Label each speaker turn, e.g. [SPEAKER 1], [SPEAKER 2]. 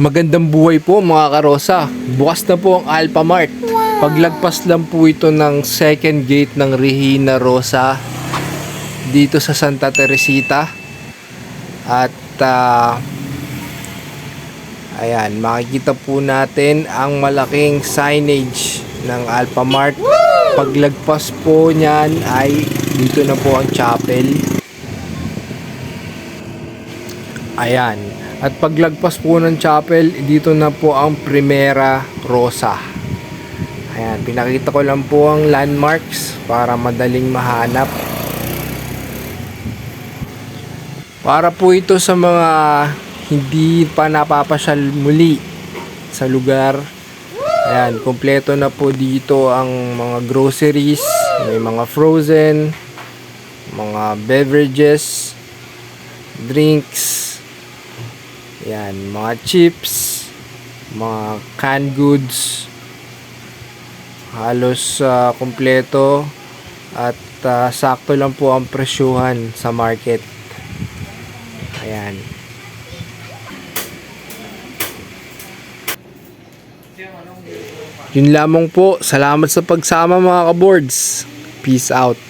[SPEAKER 1] Magandang buhay po mga karosa. Bukas na po ang Alpha Mart. Paglagpas lang po ito ng second gate ng Regina Rosa dito sa Santa Teresita. At ah, ayan, makikita po natin ang malaking signage ng Alpha Mart. Paglagpas po niyan ay dito na po ang chapel. Ayan. At paglagpas po ng chapel, dito na po ang Primera Rosa. Ayan, pinakita ko lang po ang landmarks para madaling mahanap. Para po ito sa mga hindi pa napapasyal muli sa lugar. Ayan, kompleto na po dito ang mga groceries, may mga frozen, mga beverages, drinks, yan, mga chips, mga canned goods, halos ah, kumpleto at ah, sakto lang po ang presyuhan sa market. Ayan. Yun lamang po. Salamat sa pagsama mga kaboards. Peace out.